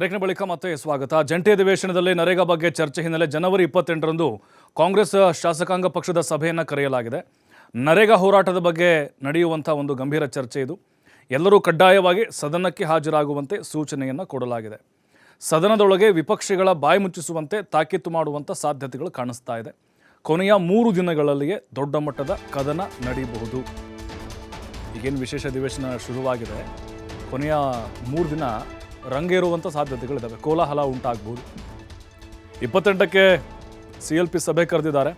ಬ್ರೇಕ್ನ ಬಳಿಕ ಮತ್ತೆ ಸ್ವಾಗತ. ಜಂಟಿ ಅಧಿವೇಶನದಲ್ಲಿ ನರೇಗಾ ಬಗ್ಗೆ ಚರ್ಚೆ ಹಿನ್ನೆಲೆ ಜನವರಿ ಇಪ್ಪತ್ತೆಂಟರಂದು ಕಾಂಗ್ರೆಸ್ ಶಾಸಕಾಂಗ ಪಕ್ಷದ ಸಭೆಯನ್ನು ಕರೆಯಲಾಗಿದೆ. ನರೇಗಾ ಹೋರಾಟದ ಬಗ್ಗೆ ನಡೆಯುವಂಥ ಒಂದು ಗಂಭೀರ ಚರ್ಚೆ ಇದು. ಎಲ್ಲರೂ ಕಡ್ಡಾಯವಾಗಿ ಸದನಕ್ಕೆ ಹಾಜರಾಗುವಂತೆ ಸೂಚನೆಯನ್ನು ಕೊಡಲಾಗಿದೆ. ಸದನದೊಳಗೆ ವಿಪಕ್ಷಗಳ ಬಾಯಿ ಮುಚ್ಚಿಸುವಂತೆ ತಾಕೀತು ಮಾಡುವಂಥ ಸಾಧ್ಯತೆಗಳು ಕಾಣಿಸ್ತಾ ಇದೆ. ಕೊನೆಯ ಮೂರು ದಿನಗಳಲ್ಲಿಯೇ ದೊಡ್ಡ ಮಟ್ಟದ ಕದನ ನಡೆಯಬಹುದು ಈಗೇನು ವಿಶೇಷ ಅಧಿವೇಶನ ಶುರುವಾಗಿದೆ. ಕೊನೆಯ ಮೂರು ದಿನ ರಂಗೇರುವಂಥ ಸಾಧ್ಯತೆಗಳಿದ್ದಾವೆ ಕೋಲಾಹಲ ಉಂಟಾಗ್ಬೋದು. ಇಪ್ಪತ್ತೆಂಟಕ್ಕೆ ಸಿ ಎಲ್ ಪಿ ಸಭೆ ಕರೆದಿದ್ದಾರೆ.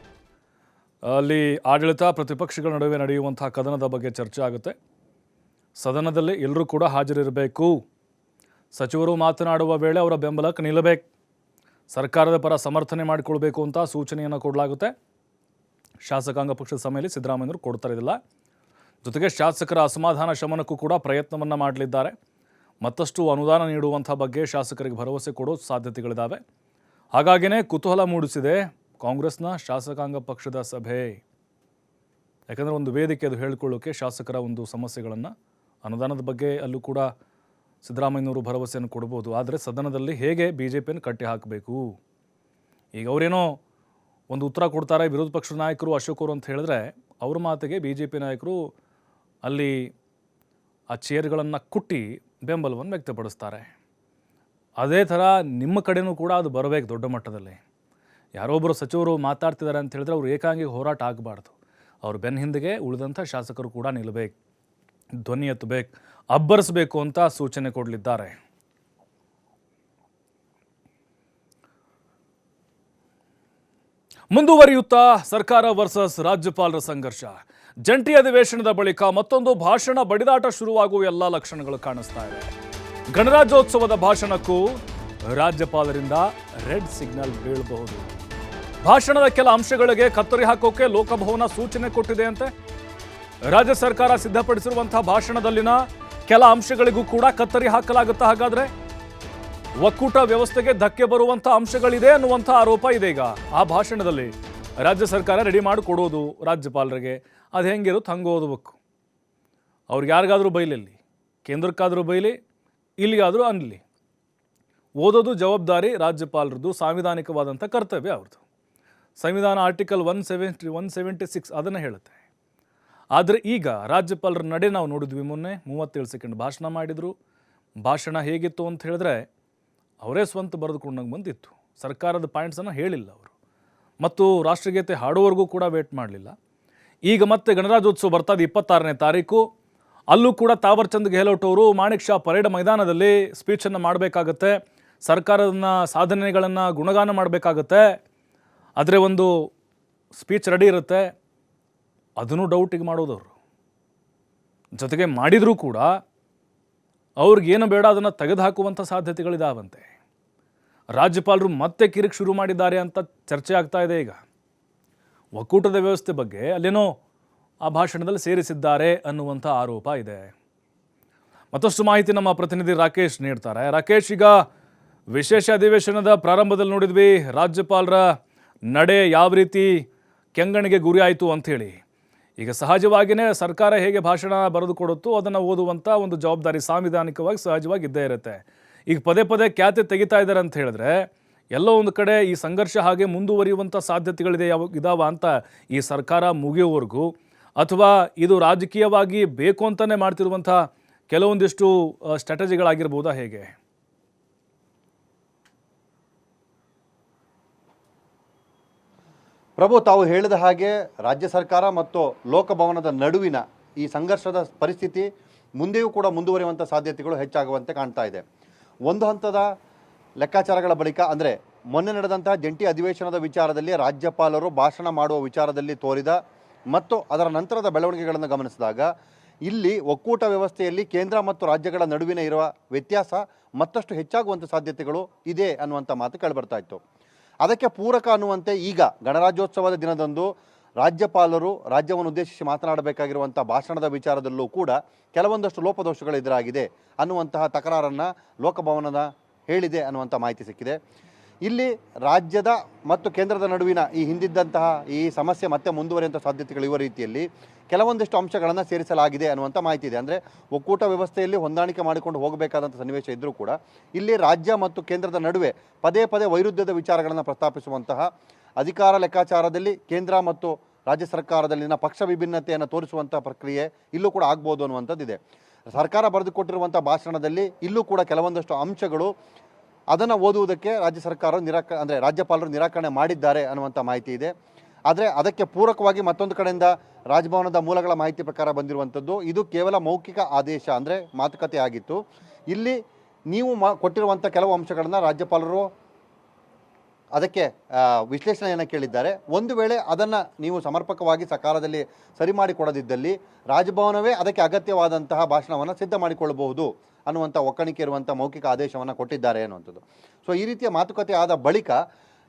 ಅಲ್ಲಿ ಆಡಳಿತ ಪ್ರತಿಪಕ್ಷಗಳ ನಡುವೆ ನಡೆಯುವಂಥ ಕದನದ ಬಗ್ಗೆ ಚರ್ಚೆ ಆಗುತ್ತೆ. ಸದನದಲ್ಲಿ ಎಲ್ಲರೂ ಕೂಡ ಹಾಜರಿರಬೇಕು. ಸಚಿವರು ಮಾತನಾಡುವ ವೇಳೆ ಅವರ ಬೆಂಬಲಕ್ಕೆ ನಿಲ್ಲಬೇಕು. ಸರ್ಕಾರದ ಪರ ಸಮರ್ಥನೆ ಮಾಡಿಕೊಳ್ಬೇಕು ಅಂತ ಸೂಚನೆಯನ್ನು ಕೊಡಲಾಗುತ್ತೆ. ಶಾಸಕಾಂಗ ಪಕ್ಷದ ಸಭೆಯಲ್ಲಿ ಸಿದ್ದರಾಮಯ್ಯವರು ಕೊಡ್ತಾ ಇರಲಿಲ್ಲ. ಜೊತೆಗೆ ಶಾಸಕರ ಅಸಮಾಧಾನ ಶಮನಕ್ಕೂ ಕೂಡ ಪ್ರಯತ್ನವನ್ನು ಮಾಡಲಿದ್ದಾರೆ. ಮತ್ತಷ್ಟು ಅನುದಾನ ನೀಡುವಂಥ ಬಗ್ಗೆ ಶಾಸಕರಿಗೆ ಭರವಸೆ ಕೊಡೋ ಸಾಧ್ಯತೆಗಳಿದ್ದಾವೆ ಹಾಗಾಗಿನೇ ಕುತೂಹಲ ಮೂಡಿಸಿದೆ ಕಾಂಗ್ರೆಸ್ನ ಶಾಸಕಾಂಗ ಪಕ್ಷದ ಸಭೆ. ಯಾಕಂದರೆ ಒಂದು ವೇದಿಕೆ ಅದು ಹೇಳಿಕೊಳ್ಳೋಕೆ ಶಾಸಕರ ಒಂದು ಸಮಸ್ಯೆಗಳನ್ನು, ಅನುದಾನದ ಬಗ್ಗೆ ಅಲ್ಲೂ ಕೂಡ ಸಿದ್ದರಾಮಯ್ಯನವರು ಭರವಸೆಯನ್ನು ಕೊಡ್ಬೋದು. ಆದರೆ ಸದನದಲ್ಲಿ ಹೇಗೆ ಬಿ ಜೆ ಪಿಯನ್ನು ಕಟ್ಟಿ ಹಾಕಬೇಕು? ಈಗ ಅವರೇನೋ ಒಂದು ಉತ್ತರ ಕೊಡ್ತಾರೆ, ವಿರೋಧ ಪಕ್ಷದ ನಾಯಕರು ಅಶೋಕರು ಅಂತ ಹೇಳಿದ್ರೆ ಅವ್ರ ಮಾತಿಗೆ ಬಿ ಜೆ ಪಿ ನಾಯಕರು ಅಲ್ಲಿ ಆ ಚೇರ್ಗಳನ್ನು ಕುಟ್ಟಿ ಬೆಂಬಲವನ್ನು ವ್ಯಕ್ತಪಡಿಸ್ತಾರೆ. ಅದೇ ಥರ ನಿಮ್ಮ ಕಡೆನೂ ಕೂಡ ಅದು ಬರಬೇಕು ದೊಡ್ಡ ಮಟ್ಟದಲ್ಲಿ. ಯಾರೊಬ್ಬರು ಸಚಿವರು ಮಾತಾಡ್ತಿದ್ದಾರೆ ಅಂತ ಹೇಳಿದ್ರೆ ಅವ್ರು ಏಕಾಂಗಿ ಹೋರಾಟ ಆಗಬಾರ್ದು. ಅವ್ರ ಬೆನ್ನ ಹಿಂದೆಗೆ ಉಳಿದಂಥ ಶಾಸಕರು ಕೂಡ ನಿಲ್ಲಬೇಕು ಧ್ವನಿ ಎತ್ತಬೇಕು, ಅಬ್ಬರಿಸಬೇಕು ಅಂತ ಸೂಚನೆ ಕೊಡಲಿದ್ದಾರೆ. ಮುಂದುವರಿಯುತ್ತಾ ಸರ್ಕಾರ ವರ್ಸಸ್ ರಾಜ್ಯಪಾಲರ ಸಂಘರ್ಷ. ಜಂಟಿ ಅಧಿವೇಶನದ ಬಳಿಕ ಮತ್ತೊಂದು ಭಾಷಣ ಬಡಿದಾಟ ಶುರುವಾಗುವ ಎಲ್ಲ ಲಕ್ಷಣಗಳು ಕಾಣಿಸ್ತಾ ಇವೆ ಗಣರಾಜ್ಯೋತ್ಸವದ ಭಾಷಣಕ್ಕೂ ರಾಜ್ಯಪಾಲರಿಂದ ರೆಡ್ ಸಿಗ್ನಲ್ ಬೀಳಬಹುದು. ಭಾಷಣದ ಕೆಲ ಅಂಶಗಳಿಗೆ ಕತ್ತರಿ ಹಾಕೋಕೆ ಲೋಕಭವನ ಸೂಚನೆ ಕೊಟ್ಟಿದೆ ಅಂತೆ ರಾಜ್ಯ ಸರ್ಕಾರ ಸಿದ್ಧಪಡಿಸಿರುವಂತಹ ಭಾಷಣದಲ್ಲಿನ ಕೆಲ ಅಂಶಗಳಿಗೂ ಕೂಡ ಕತ್ತರಿ ಹಾಕಲಾಗುತ್ತಾ ಹಾಗಾದ್ರೆ? ಒಕ್ಕೂಟ ವ್ಯವಸ್ಥೆಗೆ ಧಕ್ಕೆ ಬರುವಂತಹ ಅಂಶಗಳಿದೆ ಅನ್ನುವಂಥ ಆರೋಪ ಇದೆ ಈಗ ಆ ಭಾಷಣದಲ್ಲಿ ರಾಜ್ಯ ಸರ್ಕಾರ ರೆಡಿ ಮಾಡಿಕೊಡೋದು ರಾಜ್ಯಪಾಲರಿಗೆ ಅದು ಹೆಂಗಿರುತ್ತೆ ಹಂಗೆ ಓದಬೇಕು. ಅವ್ರಿಗೆ ಯಾರಿಗಾದರೂ ಬೈಲಿಲ್ಲಿ ಕೇಂದ್ರಕ್ಕಾದರೂ ಬೈಲಿ, ಇಲ್ಲಿಗಾದರೂ ಅನ್ನಲಿ ಓದೋದು ಜವಾಬ್ದಾರಿ ರಾಜ್ಯಪಾಲರದ್ದು, ಸಾಂವಿಧಾನಿಕವಾದಂಥ ಕರ್ತವ್ಯ ಅವ್ರದ್ದು. ಸಂವಿಧಾನ article one seventy one seventy six ಅದನ್ನು ಹೇಳುತ್ತೆ. ಆದರೆ ಈಗ ರಾಜ್ಯಪಾಲರ ನಡೆ ನಾವು ನೋಡಿದ್ವಿ ಮೊನ್ನೆ, ಮೂವತ್ತೇಳು ಸೆಕೆಂಡ್ ಭಾಷಣ ಮಾಡಿದರು. ಭಾಷಣ ಹೇಗಿತ್ತು ಅಂತ ಹೇಳಿದ್ರೆ, ಅವರೇ ಸ್ವಂತ ಬರೆದುಕೊಂಡಂಗೆ ಬಂದಿತ್ತು. ಸರ್ಕಾರದ ಪಾಯಿಂಟ್ಸನ್ನು ಹೇಳಿಲ್ಲ ಅವರು. ಮತ್ತು ರಾಷ್ಟ್ರಗೀತೆ ಹಾಡುವವರೆಗೂ ಕೂಡ ವೇಟ್ ಮಾಡಲಿಲ್ಲ. ಈಗ ಮತ್ತೆ ಗಣರಾಜ್ಯೋತ್ಸವ ಬರ್ತದೆ ಇಪ್ಪತ್ತಾರನೇ ತಾರೀಕು. ಅಲ್ಲೂ ಕೂಡ ತಾವರ್ಚಂದ್ ಗೆಹ್ಲೋಟ್ ಅವರು ಮಾಣಿಕ್ ಶಾ ಪರೇಡ್ ಮೈದಾನದಲ್ಲಿ ಸ್ಪೀಚನ್ನು ಮಾಡಬೇಕಾಗತ್ತೆ. ಸರ್ಕಾರದ ಸಾಧನೆಗಳನ್ನು ಗುಣಗಾನ ಮಾಡಬೇಕಾಗತ್ತೆ. ಆದರೆ ಒಂದು ಸ್ಪೀಚ್ ರೆಡಿ ಇರುತ್ತೆ. ಅದನ್ನು ಡೌಟಿಗೆ ಮಾಡೋದವರು. ಜೊತೆಗೆ ಮಾಡಿದರೂ ಕೂಡ ಅವ್ರಿಗೇನು ಬೇಡ ಅದನ್ನು ತೆಗೆದುಹಾಕುವಂಥ ಸಾಧ್ಯತೆಗಳಿದಾವಂತೆ. ರಾಜ್ಯಪಾಲರು ಮತ್ತೆ ಕಿರಿಕ್ ಶುರು ಮಾಡಿದ್ದಾರೆ ಅಂತ ಚರ್ಚೆ ಆಗ್ತಾ ಇದೆ ಈಗ. ಒಕ್ಕೂಟದ ವ್ಯವಸ್ಥೆ ಬಗ್ಗೆ ಅಲ್ಲೇನೋ ಆ ಭಾಷಣದಲ್ಲಿ ಸೇರಿಸಿದ್ದಾರೆ ಅನ್ನುವಂಥ ಆರೋಪ ಇದೆ. ಮತ್ತಷ್ಟು ಮಾಹಿತಿ ನಮ್ಮ ಪ್ರತಿನಿಧಿ ರಾಕೇಶ್ ನೀಡ್ತಾರೆ. ರಾಕೇಶ್, ಈಗ ವಿಶೇಷ ಅಧಿವೇಶನದ ಪ್ರಾರಂಭದಲ್ಲಿ ನೋಡಿದ್ವಿ, ರಾಜ್ಯಪಾಲರ ನಡೆ ಯಾವ ರೀತಿ ಕೆಂಗಣಿಗೆ ಗುರಿ ಆಯಿತು ಅಂಥೇಳಿ ಈಗ ಸಹಜವಾಗಿಯೇ ಸರ್ಕಾರ ಹೇಗೆ ಭಾಷಣ ಬರೆದು ಕೊಡುತ್ತೋ ಅದನ್ನು ಓದುವಂಥ ಒಂದು ಜವಾಬ್ದಾರಿ ಸಾಂವಿಧಾನಿಕವಾಗಿ ಸಹಜವಾಗಿ ಇದ್ದೇ ಇರುತ್ತೆ. ಈಗ ಪದೇ ಪದೇ ಖ್ಯಾತೆ ತೆಗಿತಾ ಇದ್ದಾರೆ ಅಂತ ಹೇಳಿದ್ರೆ ಎಲ್ಲೋ ಒಂದು ಕಡೆ ಈ ಸಂಘರ್ಷ ಹಾಗೆ ಮುಂದುವರಿಯುವಂಥ ಸಾಧ್ಯತೆಗಳಿದೆ, ಯಾವ ಇದಾವ ಅಂತ ಈ ಸರ್ಕಾರ ಮುಗಿಯುವವರೆಗೂ ಅಥವಾ ಇದು ರಾಜಕೀಯವಾಗಿ ಬೇಕು ಅಂತಲೇ ಮಾಡ್ತಿರುವಂಥ ಕೆಲವೊಂದಿಷ್ಟು ಸ್ಟ್ರಾಟಜಿಗಳಾಗಿರ್ಬೋದಾ ಹೇಗೆ? ಪ್ರಭು, ತಾವು ಹೇಳಿದ ಹಾಗೆ ರಾಜ್ಯ ಸರ್ಕಾರ ಮತ್ತು ಲೋಕಭವನದ ನಡುವಿನ ಈ ಸಂಘರ್ಷದ ಪರಿಸ್ಥಿತಿ ಮುಂದೆಯೂ ಕೂಡ ಮುಂದುವರಿಯುವಂಥ ಸಾಧ್ಯತೆಗಳು ಹೆಚ್ಚಾಗುವಂತೆ ಕಾಣ್ತಾ ಇದೆ. ಒಂದು ಹಂತದ ಲೆಕ್ಕಾಚಾರಗಳ ಬಳಿಕ ಅಂದರೆ ಮೊನ್ನೆ ನಡೆದಂತಹ ಜಂಟಿ ಅಧಿವೇಶನದ ವಿಚಾರದಲ್ಲಿ ರಾಜ್ಯಪಾಲರು ಭಾಷಣ ಮಾಡುವ ವಿಚಾರದಲ್ಲಿ ತೋರಿದ ಮತ್ತು ಅದರ ನಂತರದ ಬೆಳವಣಿಗೆಗಳನ್ನು ಗಮನಿಸಿದಾಗ, ಇಲ್ಲಿ ಒಕ್ಕೂಟ ವ್ಯವಸ್ಥೆಯಲ್ಲಿ ಕೇಂದ್ರ ಮತ್ತು ರಾಜ್ಯಗಳ ನಡುವಿನ ಇರುವ ವ್ಯತ್ಯಾಸ ಮತ್ತಷ್ಟು ಹೆಚ್ಚಾಗುವಂಥ ಸಾಧ್ಯತೆಗಳು ಇದೆ ಅನ್ನುವಂಥ ಮಾತು ಕೇಳಿಬರ್ತಾ ಇತ್ತು. ಅದಕ್ಕೆ ಪೂರಕ ಅನ್ನುವಂತೆ ಈಗ ಗಣರಾಜ್ಯೋತ್ಸವದ ದಿನದಂದು ರಾಜ್ಯಪಾಲರು ರಾಜ್ಯವನ್ನು ಉದ್ದೇಶಿಸಿ ಮಾತನಾಡಬೇಕಾಗಿರುವಂಥ ಭಾಷಣದ ವಿಚಾರದಲ್ಲೂ ಕೂಡ ಕೆಲವೊಂದಷ್ಟು ಲೋಪದೋಷಗಳು ಎದುರಾಗಿದೆ ಅನ್ನುವಂತಹ ತಕರಾರನ್ನು ಲೋಕಭವನದ ಹೇಳಿದೆ ಅನ್ನುವಂಥ ಮಾಹಿತಿ ಸಿಕ್ಕಿದೆ. ಇಲ್ಲಿ ರಾಜ್ಯದ ಮತ್ತು ಕೇಂದ್ರದ ನಡುವಿನ ಈ ಹಿಂದಿದ್ದಂತಹ ಈ ಸಮಸ್ಯೆ ಮತ್ತೆ ಮುಂದುವರಿಯುವಂಥ ಸಾಧ್ಯತೆಗಳು ಇರುವ ರೀತಿಯಲ್ಲಿ ಕೆಲವೊಂದಿಷ್ಟು ಅಂಶಗಳನ್ನು ಸೇರಿಸಲಾಗಿದೆ ಅನ್ನುವಂಥ ಮಾಹಿತಿ ಇದೆ. ಅಂದರೆ ಒಕ್ಕೂಟ ವ್ಯವಸ್ಥೆಯಲ್ಲಿ ಹೊಂದಾಣಿಕೆ ಮಾಡಿಕೊಂಡು ಹೋಗಬೇಕಾದಂಥ ಸನ್ನಿವೇಶ ಇದ್ದರೂ ಕೂಡ ಇಲ್ಲಿ ರಾಜ್ಯ ಮತ್ತು ಕೇಂದ್ರದ ನಡುವೆ ಪದೇ ಪದೇ ವೈರುಧ್ಯದ ವಿಚಾರಗಳನ್ನು ಪ್ರಸ್ತಾಪಿಸುವಂತಹ ಅಧಿಕಾರ ಲೆಕ್ಕಾಚಾರದಲ್ಲಿ ಕೇಂದ್ರ ಮತ್ತು ರಾಜ್ಯ ಸರ್ಕಾರದಲ್ಲಿನ ಪಕ್ಷ ವಿಭಿನ್ನತೆಯನ್ನು ತೋರಿಸುವಂಥ ಪ್ರಕ್ರಿಯೆ ಇಲ್ಲೂ ಕೂಡ ಆಗ್ಬೋದು ಅನ್ನುವಂಥದ್ದಿದೆ. ಸರ್ಕಾರ ಬರೆದುಕೊಟ್ಟಿರುವಂಥ ಭಾಷಣದಲ್ಲಿ ಇಲ್ಲೂ ಕೂಡ ಕೆಲವೊಂದಷ್ಟು ಅಂಶಗಳು ಅದನ್ನು ಓದುವುದಕ್ಕೆ ರಾಜ್ಯ ಸರ್ಕಾರ ನಿರಾಕ, ಅಂದರೆ ರಾಜ್ಯಪಾಲರು ನಿರಾಕರಣೆ ಮಾಡಿದ್ದಾರೆ ಅನ್ನುವಂಥ ಮಾಹಿತಿ ಇದೆ. ಆದರೆ ಅದಕ್ಕೆ ಪೂರಕವಾಗಿ ಮತ್ತೊಂದು ಕಡೆಯಿಂದ ರಾಜಭವನದ ಮೂಲಗಳ ಮಾಹಿತಿ ಪ್ರಕಾರ ಬಂದಿರುವಂಥದ್ದು, ಇದು ಕೇವಲ ಮೌಖಿಕ ಆದೇಶ ಅಂದರೆ ಮಾತುಕತೆ ಆಗಿತ್ತು. ಇಲ್ಲಿ ನೀವು ಮಾ, ಕೊಟ್ಟಿರುವಂಥ ಕೆಲವು ಅಂಶಗಳನ್ನು ರಾಜ್ಯಪಾಲರು ಅದಕ್ಕೆ ವಿಶ್ಲೇಷಣೆಯನ್ನು ಕೇಳಿದ್ದಾರೆ, ಒಂದು ವೇಳೆ ಅದನ್ನು ನೀವು ಸಮರ್ಪಕವಾಗಿ ಸಕಾಲದಲ್ಲಿ ಸರಿ ಮಾಡಿಕೊಡದಿದ್ದಲ್ಲಿ ರಾಜಭವನವೇ ಅದಕ್ಕೆ ಅಗತ್ಯವಾದಂತಹ ಭಾಷಣವನ್ನು ಸಿದ್ಧ ಮಾಡಿಕೊಳ್ಳಬಹುದು ಅನ್ನುವಂಥ ಒಕ್ಕಣಿಕೆ ಇರುವಂಥ ಮೌಖಿಕ ಆದೇಶವನ್ನು ಕೊಟ್ಟಿದ್ದಾರೆ ಅನ್ನುವಂಥದ್ದು. ಸೊ ಈ ರೀತಿಯ ಮಾತುಕತೆ ಆದ ಬಳಿಕ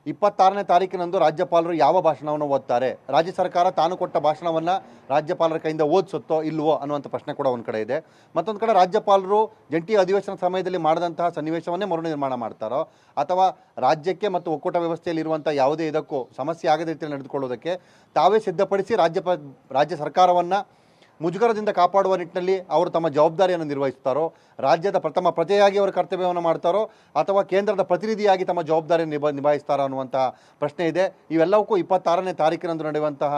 ಇಪ್ಪತ್ತಾರನೇ ತಾರೀಕಿನಂದು ರಾಜ್ಯಪಾಲರು ಯಾವ ಭಾಷಣವನ್ನು ಓದ್ತಾರೆ? ರಾಜ್ಯ ಸರ್ಕಾರ ತಾನು ಕೊಟ್ಟ ಭಾಷಣವನ್ನು ರಾಜ್ಯಪಾಲರ ಕೈಯಿಂದ ಓದಿಸುತ್ತೋ ಇಲ್ವೋ ಅನ್ನುವಂಥ ಪ್ರಶ್ನೆ ಕೂಡ ಒಂದು ಕಡೆ ಇದೆ. ಮತ್ತೊಂದು ಕಡೆ ರಾಜ್ಯಪಾಲರು ಜಂಟಿ ಅಧಿವೇಶನ ಸಮಯದಲ್ಲಿ ಮಾಡಿದಂತಹ ಸನ್ನಿವೇಶವನ್ನೇ ಮರು ನಿರ್ಮಾಣ ಮಾಡ್ತಾರೋ? ಅಥವಾ ರಾಜ್ಯಕ್ಕೆ ಮತ್ತು ಒಕ್ಕೂಟ ವ್ಯವಸ್ಥೆಯಲ್ಲಿ ಇರುವಂಥ ಯಾವುದೇ ಇದಕ್ಕೂ ಸಮಸ್ಯೆ ಆಗದ ರೀತಿಯಲ್ಲಿ ನಡೆದುಕೊಳ್ಳೋದಕ್ಕೆ ತಾವೇ ಸಿದ್ಧಪಡಿಸಿ ರಾಜ್ಯ ರಾಜ್ಯ ಸರ್ಕಾರವನ್ನು ಮುಜುಗರದಿಂದ ಕಾಪಾಡುವ ನಿಟ್ಟಿನಲ್ಲಿ ಅವರು ತಮ್ಮ ಜವಾಬ್ದಾರಿಯನ್ನು ನಿರ್ವಹಿಸ್ತಾರೋ ರಾಜ್ಯದ ಪ್ರಥಮ ಪ್ರಜೆಯಾಗಿ ಅವರು ಕರ್ತವ್ಯವನ್ನು ಮಾಡ್ತಾರೋ ಅಥವಾ ಕೇಂದ್ರದ ಪ್ರತಿನಿಧಿಯಾಗಿ ತಮ್ಮ ಜವಾಬ್ದಾರಿಯನ್ನು ನಿಭ ನಿಭಾಯಿಸ್ತಾರೋ ಅನ್ನುವಂಥ ಪ್ರಶ್ನೆ ಇದೆ. ಇವೆಲ್ಲವಕ್ಕೂ ಇಪ್ಪತ್ತಾರನೇ ತಾರೀಕಿನಂದು ನಡೆಯುವಂತಹ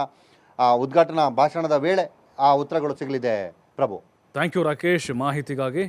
ಆ, ಉದ್ಘಾಟನಾ ಭಾಷಣದ ವೇಳೆ ಆ ಉತ್ತರಗಳು ಸಿಗಲಿದೆ. ಪ್ರಭು. Thank you Rakesh. ಮಾಹಿತಿಗಾಗಿ